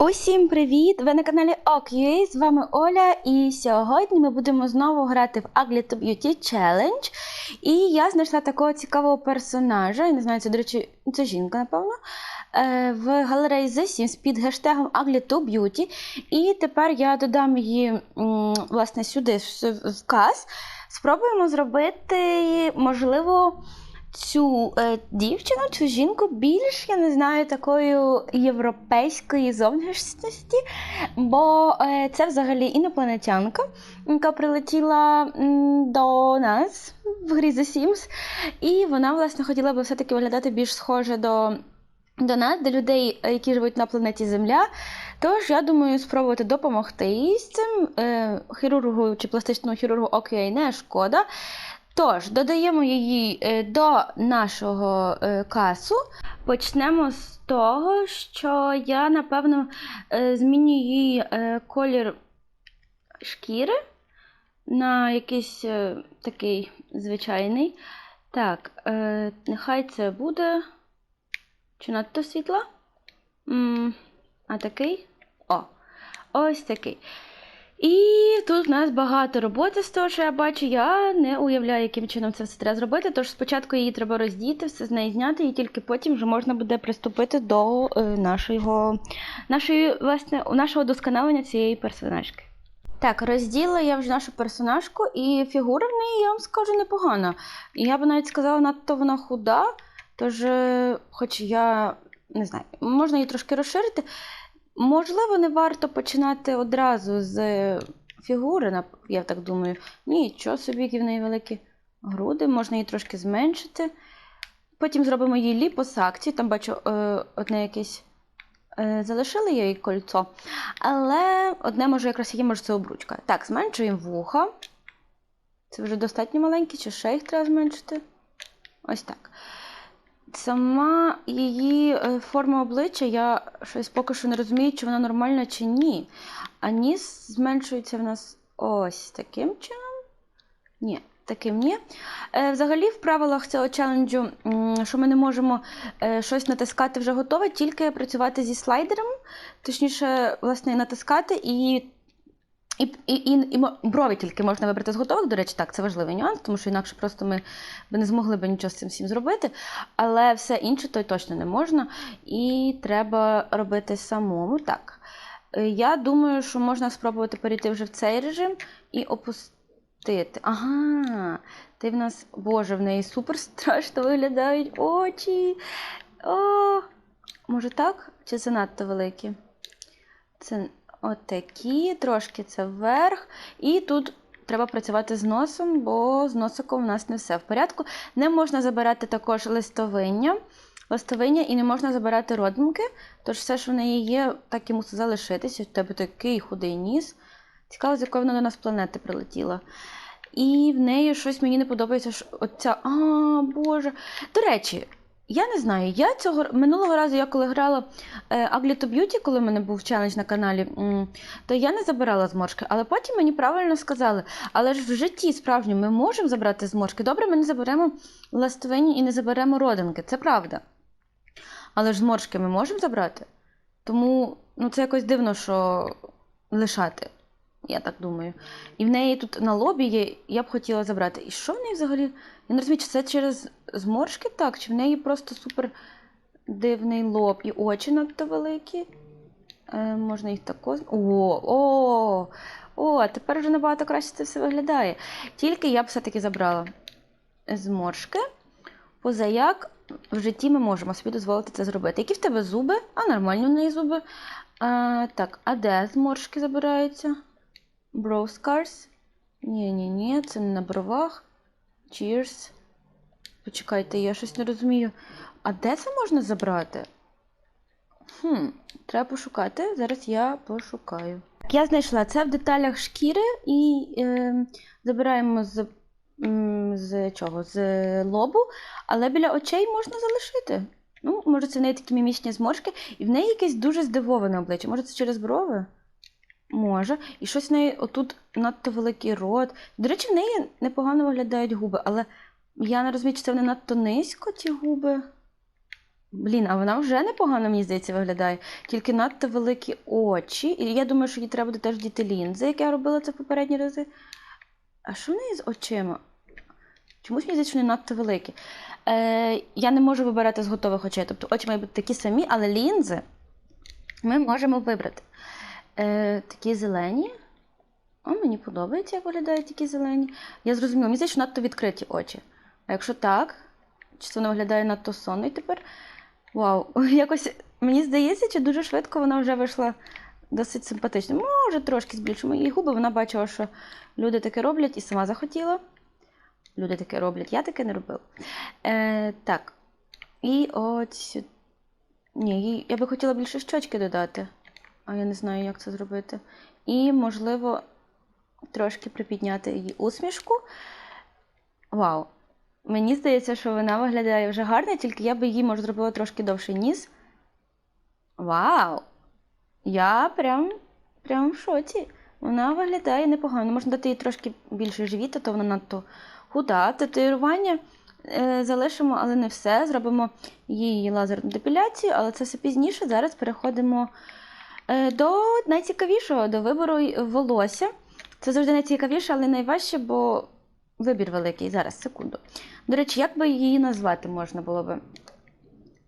Усім привіт! Ви на каналі OkUA, з вами Оля, і сьогодні ми будемо знову грати в Ugly to Beauty Challenge. І я знайшла такого цікавого персонажа, я не знаю, це, до речі, це жінка, напевно, е, в галереї The Sims під гештегом Ugly to Beauty. І тепер я додам її власне сюди, в вказ. Спробуємо зробити, можливо, цю е, дівчину, цю жінку більш, я не знаю, такою європейської зовнішності, бо е, це взагалі інопланетянка, яка прилетіла до нас в грі The Sims, і вона, власне, хотіла би все-таки виглядати більш схоже до. До нас, до людей, які живуть на планеті Земля. Тож, я думаю, спробувати допомогти з цим. Е, хірургу чи пластичному хірургу окей, не шкода. Тож, додаємо її е, до нашого е, касу. Почнемо з того, що я, напевно, е, зміню її колір шкіри на якийсь такий звичайний. Так, нехай це буде. Чи надто світла? А такий? О, ось такий. І тут в нас багато роботи з того, що я бачу. Я не уявляю, яким чином це все треба зробити. Тож спочатку її треба роздіти, все з неї зняти, і тільки потім вже можна буде приступити до е, нашого, нашої, власне, нашого досконалення цієї персонажки. Так, розділа я вже нашу персонажку, і фігура в неї, я вам скажу, непогана. Я б навіть сказала, надто вона худа. Тож, е, хоч я не знаю, можна її трошки розширити. Можливо, не варто починати одразу з фігури, я так думаю. Нічого собі, які в неї великі груди, можна її трошки зменшити. Потім зробимо їй ліпосакцію, там бачу е, одне якесь. е, Залишили їй кольцо, але одне може якраз є, може це обручка. Так, зменшуємо вуха. Це вже достатньо маленькі, чи ще їх треба зменшити? Ось так. Сама її е, форма обличчя, я щось поки що не розумію, чи вона нормальна, чи ні. А ніс зменшується в нас ось таким чином. Ні, таким ні. Е, взагалі, в правилах цього челенджу, що ми не можемо е, щось натискати вже готове, тільки працювати зі слайдером, точніше, власне, натискати і. І, і, і, і брові тільки можна вибрати з готових, до речі, так, це важливий нюанс, тому що інакше просто ми б не змогли б нічого з цим всім зробити. Але все інше то й точно не можна. І треба робити самому. Так. Е, Я думаю, що можна спробувати перейти вже в цей режим і опустити. Ага, ти в нас, Боже, в неї супер страшно виглядають очі. О, може так? Чи занадто великі? Це отакі, трошки це вверх. І тут треба працювати з носом, бо з носиком у нас не все в порядку. Не можна забирати також листовиння, листовиння і не можна забирати родинки. Тож все, що в неї є, так і мусить залишитися. У тебе такий худий ніс. Цікаво, з якої вона до нас планети прилетіла. І в неї щось мені не подобається. що Оця. А, Боже. До речі, я не знаю. Я цього минулого разу, я коли грала е, Ugly to Beauty, коли в мене був челендж на каналі, то я не забирала зморшки. Але потім мені правильно сказали, але ж в житті справжньому ми можемо забрати зморшки. Добре, ми не заберемо ластовині і не заберемо родинки, це правда. Але ж зморшки ми можемо забрати. Тому ну, це якось дивно, що лишати, я так думаю. І в неї тут на лобі є, я б хотіла забрати. І що в неї взагалі? Я не розумію, чи це через зморшки так, чи в неї просто супер дивний лоб і очі надто великі. Е, можна їх тако. з- О, о, о, тепер вже набагато краще це все виглядає. Тільки я б все-таки забрала зморшки. Позаяк в житті ми можемо собі дозволити це зробити. Які в тебе зуби? А нормальні в неї зуби. А, так, а де зморшки забираються? Brow scars? Ні, ні, ні, це не на бровах. Cheers. Почекайте, я щось не розумію. А де це можна забрати? Хм, треба пошукати. Зараз я пошукаю. Я знайшла це в деталях шкіри і е, забираємо з, з чого? З лобу, але біля очей можна залишити. Ну, може, це в неї такі мімічні зморшки, і в неї якесь дуже здивоване обличчя. Може, це через брови? Може. І щось в неї отут надто великий рот. До речі, в неї непогано виглядають губи, але я не розумію, чи це вони надто низько, ті губи. Блін, а вона вже непогано, мені здається, виглядає. Тільки надто великі очі. І я думаю, що їй треба буде теж діти лінзи, як я робила це в попередні рази. А що в неї з очима? Чомусь мені здається, що вони надто великі. Е, я не можу вибирати з готових очей. Тобто очі мають бути такі самі, але лінзи ми можемо вибрати. Е, такі зелені. О, мені подобається, як виглядають такі зелені. Я зрозуміла, мені здається, надто відкриті очі. А якщо так, чи це вона виглядає надто сонно тепер. Вау, якось мені здається, чи дуже швидко вона вже вийшла досить симпатично. Може, трошки збільшимо її губи. Вона бачила, що люди таке роблять і сама захотіла. Люди таке роблять, я таке не робила. Е, так. І от сюди. Ні, я би хотіла більше щочки додати, я не знаю, як це зробити. І, можливо, трошки припідняти її усмішку. Вау! Мені здається, що вона виглядає вже гарно, тільки я би їй, може, зробила трошки довший ніс. Вау! Я прям, прям в шоці. Вона виглядає непогано. Можна дати їй трошки більше живіта, то вона надто худа. Татуювання е, залишимо, але не все. Зробимо її лазерну депіляцію, але це все пізніше. Зараз переходимо до найцікавішого, до вибору волосся. Це завжди найцікавіше, але найважче, бо вибір великий. Зараз, секунду. До речі, як би її назвати можна було би?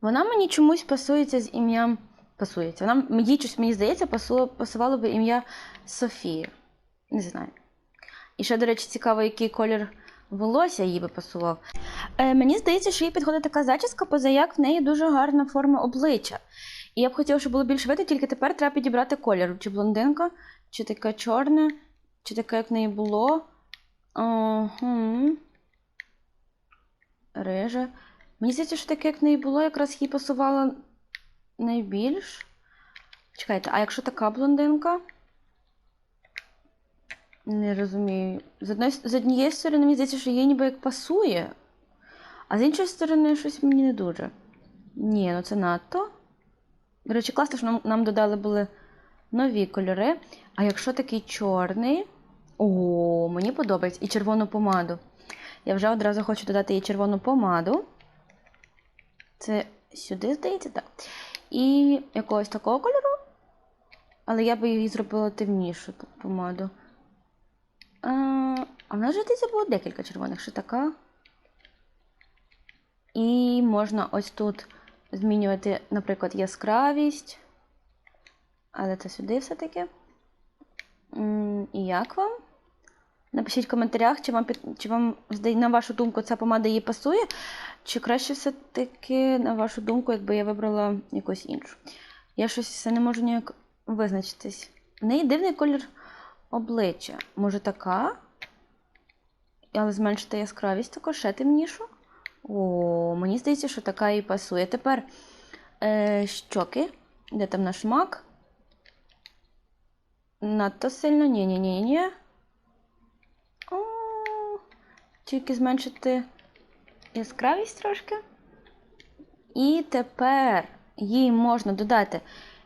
Вона мені чомусь пасується з ім'ям. Пасується. Вона мені щось, мені здається, пасувало би ім'я Софія. Не знаю. І ще, до речі, цікаво, який колір волосся їй би пасував. Е, мені здається, що їй підходить така зачіска, поза як в неї дуже гарна форма обличчя. І я б хотіла, щоб було більш видно, тільки тепер треба підібрати колір. Чи блондинка, чи таке чорне, чи таке, як в неї було. Угу. Риже. Мені здається, що таке, як в неї було, якраз їй пасувало найбільш. Чекайте, а якщо така блондинка? Не розумію. З, одної, з однієї сторони, мені здається, що їй ніби як пасує, а з іншої сторони, щось мені не дуже. Ні, ну це надто. До речі, класно, що нам, нам додали були нові кольори. А якщо такий чорний. О, мені подобається. І червону помаду. Я вже одразу хочу додати їй червону помаду. Це сюди, здається, так. І якогось такого кольору. Але я би її зробила темнішу помаду. А, а в нас же здається було декілька червоних, ще така. І можна ось тут змінювати, наприклад, яскравість. Але це сюди все-таки. І як вам? Напишіть в коментарях, чи вам, чи вам на вашу думку ця помада їй пасує, чи краще все-таки, на вашу думку, якби я вибрала якусь іншу. Я щось все не можу ніяк визначитись. В неї дивний колір обличчя. Може така? Але зменшити яскравість також ще темнішу. О, мені здається, що така і пасує. Тепер е, щоки. Де там наш мак? Надто сильно. Ні-ні-ні-ні. Тільки зменшити яскравість трошки. І тепер їй можна додати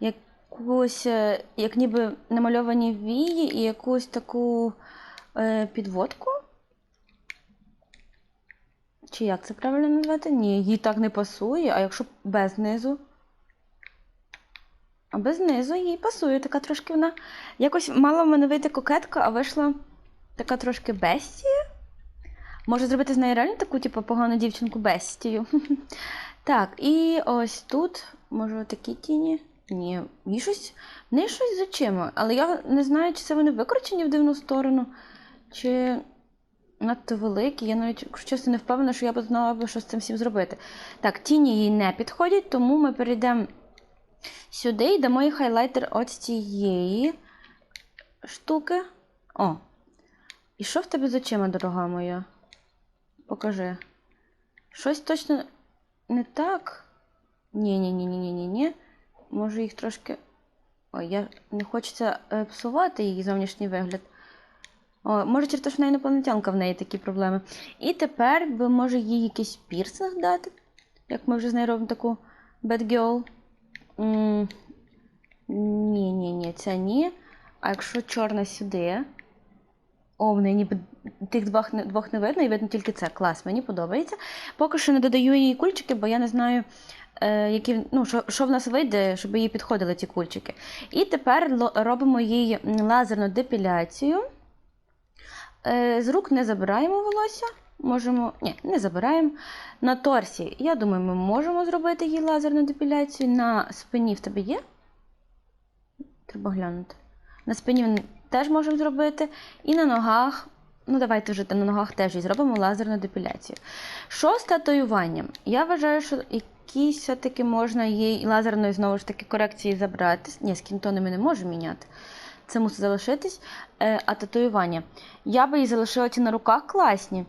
якусь, е, як ніби намальовані вії і якусь таку е, підводку. Чи як це правильно назвати? Ні, їй так не пасує, а якщо без низу. А без низу їй пасує, така трошки вона. Якось мала в мене вийти кокетка, а вийшла така трошки бестія. Може зробити з неї реально таку, типу, погану дівчинку бестію. Так, і ось тут, може, такі тіні. Ні, їй щось, в неї щось з очима, але я не знаю, чи це вони викручені в дивну сторону, чи надто великі. Я навіть, чесно, не впевнена, що я б знала, би, що з цим всім зробити. Так, тіні їй не підходять, тому ми перейдемо сюди і дамо їй хайлайтер от цієї штуки. О! І що в тебе з очима, дорога моя? Покажи. Щось точно не так. Ні-ні-ні-ні-ні-ні. Може їх трошки. Ой, я не хочеться е, псувати її зовнішній вигляд. О, може, через те, що вона інопланетянка, в неї такі проблеми. І тепер би, може, їй якийсь пірсинг дати. Як ми вже з нею робимо таку bad girl. Ні, ні, ні, це ні. А якщо чорна сюди. О, в неї ніби тих двох двох не видно, і видно тільки це. Клас, мені подобається. Поки що не додаю їй кульчики, бо я не знаю, е, які, ну, що, що в нас вийде, щоб їй підходили ці кульчики. І тепер робимо їй лазерну депіляцію. Е, З рук не забираємо волосся. Можемо. Ні, не забираємо. На торсі, я думаю, ми можемо зробити їй лазерну депіляцію. На спині в тебе є? Треба глянути. На спині м, теж можемо зробити. І на ногах. Ну, давайте вже на ногах теж і зробимо лазерну депіляцію. Що з татуюванням? Я вважаю, що якісь все-таки можна їй лазерної знову ж таки корекції забрати. Ні, з кінтони ми не можемо міняти. Це мусить залишитись. Е, а татуювання. Я би її залишила ці на руках класні.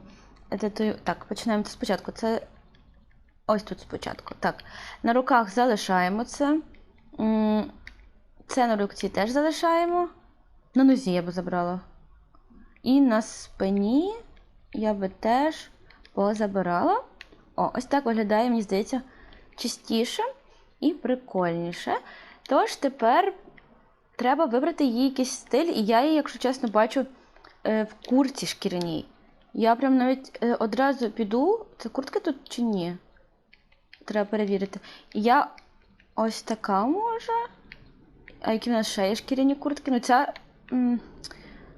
Е, Татую... Так, починаємо це спочатку. Це ось тут спочатку. Так, на руках залишаємо це. Це на руці теж залишаємо. На нозі я би забрала. І на спині я би теж позабирала. О, ось так виглядає, мені здається, чистіше і прикольніше. Тож тепер треба вибрати їй якийсь стиль, і я її, якщо чесно, бачу е, в курці шкіряній. Я прям навіть е, одразу піду. Це куртка тут чи ні? Треба перевірити. Я ось така може. А які в нас ще є шкіряні куртки? Ну, ця.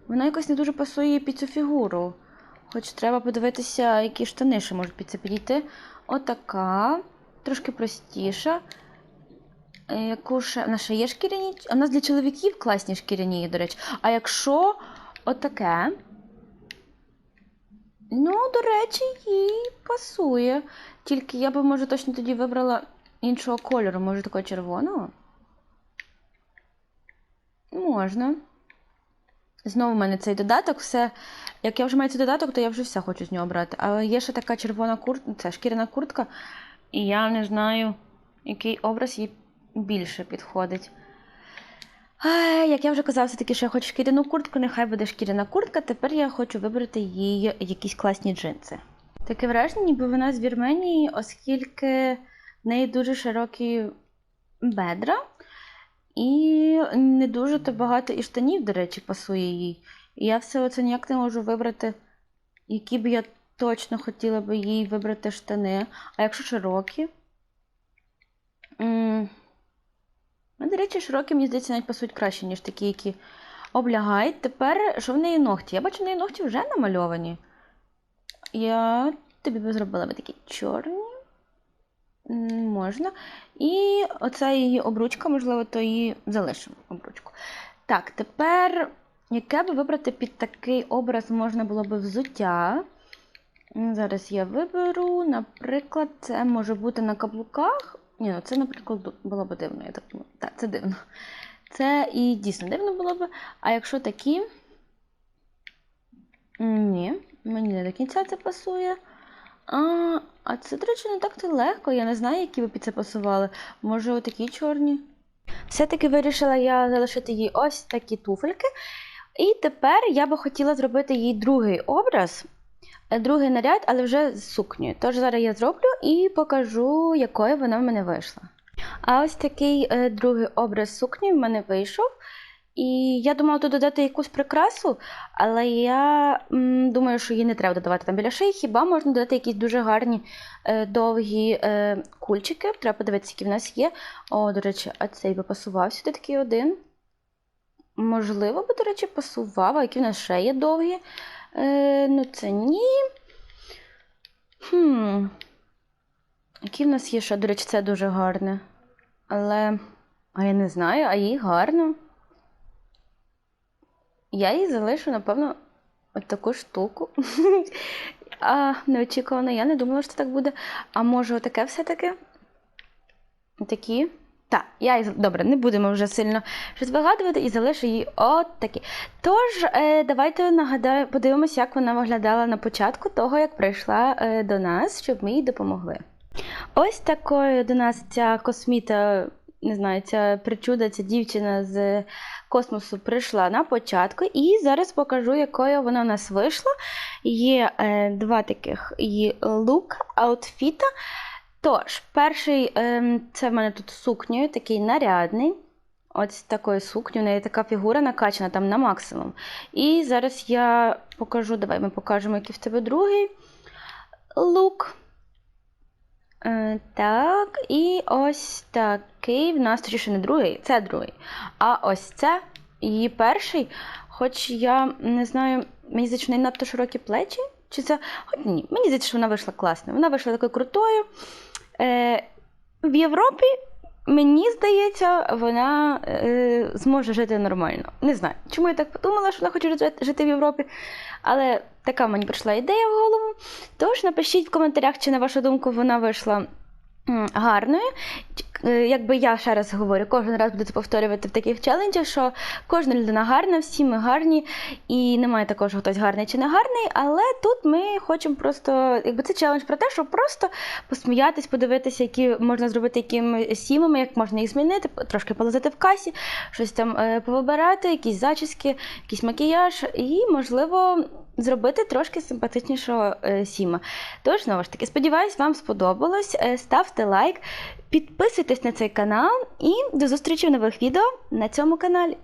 Вона якось не дуже пасує під цю фігуру. Хоч треба подивитися, які штани ще можуть під це підійти. Отака. Трошки простіша. Е, Яку ще. В нас ще є шкіряні. В нас для чоловіків класні шкіряні, до речі. А якщо отаке. Ну, до речі, їй пасує. Тільки я би, може, точно тоді вибрала іншого кольору, може, такого червоного. Можна. Знову в мене цей додаток, все. Як я вже маю цей додаток, то я вже все хочу з нього брати. Але є ще така червона куртка, це шкіряна куртка, і я не знаю, який образ їй більше підходить. Ай, Як я вже казала, все-таки, що я хочу шкіряну куртку, нехай буде шкіряна куртка. Тепер я хочу вибрати їй якісь класні джинси. Таке враження, ніби вона з Вірменії, оскільки в неї дуже широкі бедра. І не дуже то багато і штанів, до речі, пасує їй. І я все оце ніяк не можу вибрати, які б я точно хотіла би їй вибрати штани. А якщо широкі? До речі, широкі, мені здається, навіть пасують краще, ніж такі, які облягають. Тепер, що в неї ногті? Я бачу, в неї ногті вже намальовані. Я тобі би зробила би такі чорні. Можна. І оця її обручка, можливо, то її залишимо обручку. Так, тепер, яке би вибрати під такий образ можна було би взуття? Зараз я виберу, наприклад, це може бути на каблуках. Ні, ну це, наприклад, було б дивно, я так думаю. Так, це дивно. Це і дійсно дивно було б. А якщо такі. Ні, мені не до кінця це пасує. А, а це, до речі, не так то легко. Я не знаю, які би під це пасували. Може, отакі чорні. Все-таки вирішила я залишити їй ось такі туфельки. І тепер я би хотіла зробити їй другий образ, другий наряд, але вже з сукнею. Тож зараз я зроблю і покажу, якою вона в мене вийшла. А ось такий е, другий образ сукні в мене вийшов. І я думала тут додати якусь прикрасу, але я м, думаю, що її не треба додавати там біля шиї. Хіба можна додати якісь дуже гарні е, довгі е, кульчики. Треба подивитися, які в нас є. О, до речі, а цей би пасував сюди такий один. Можливо, би, до речі, пасував, а які в нас ще є довгі. Е, ну, це ні. Хм. Які в нас є ще, до речі, це дуже гарне. Але. А я не знаю, а їй гарно. Я їй залишу, напевно, от таку штуку. а, неочікувано, я не думала, що так буде. А може, отаке все-таки? Такі. Так, я добре, не будемо вже сильно щось вигадувати і залишу їй от такі. Тож, е, давайте нагадаю, подивимося, як вона виглядала на початку того, як прийшла е, до нас, щоб ми їй допомогли. Ось такою до нас ця косміта, не знаю, ця причуда, ця дівчина з космосу прийшла на початку, і зараз покажу, якою вона у нас вийшла. Є е, два таких її лук аутфіта. Тож, перший ем, це в мене тут сукнею, такий нарядний. Ось такою сукнею, у неї така фігура накачана там на максимум. І зараз я покажу, давай ми покажемо, який в тебе другий лук. Е, так, і ось такий в нас точніше не другий, це другий. А ось це її перший. Хоч я не знаю, мені здається, що в неї надто широкі плечі. Чи це. Ні, мені здається, що вона вийшла класною. Вона вийшла такою крутою. Е, в Європі, мені здається, вона е, зможе жити нормально. Не знаю, чому я так подумала, що вона хоче жити- в Європі. Але така мені прийшла ідея в голову. Тож напишіть в коментарях, чи на вашу думку вона вийшла гарною. Е, Якби я ще раз говорю, кожен раз буду це повторювати в таких челенджах, що кожна людина гарна, всі ми гарні, і немає такого, що хтось гарний чи не гарний. Але тут ми хочемо просто, якби це челендж про те, щоб просто посміятись, подивитися, які можна зробити якими сімами, як можна їх змінити, трошки полазити в касі, щось там е, повибирати, якісь зачіски, якийсь макіяж, і, можливо, зробити трошки симпатичнішого е, сіма. Тож, знову ж таки, сподіваюсь, вам сподобалось. Е, Ставте лайк, підписуйтесь на цей канал і до зустрічі в нових відео на цьому каналі.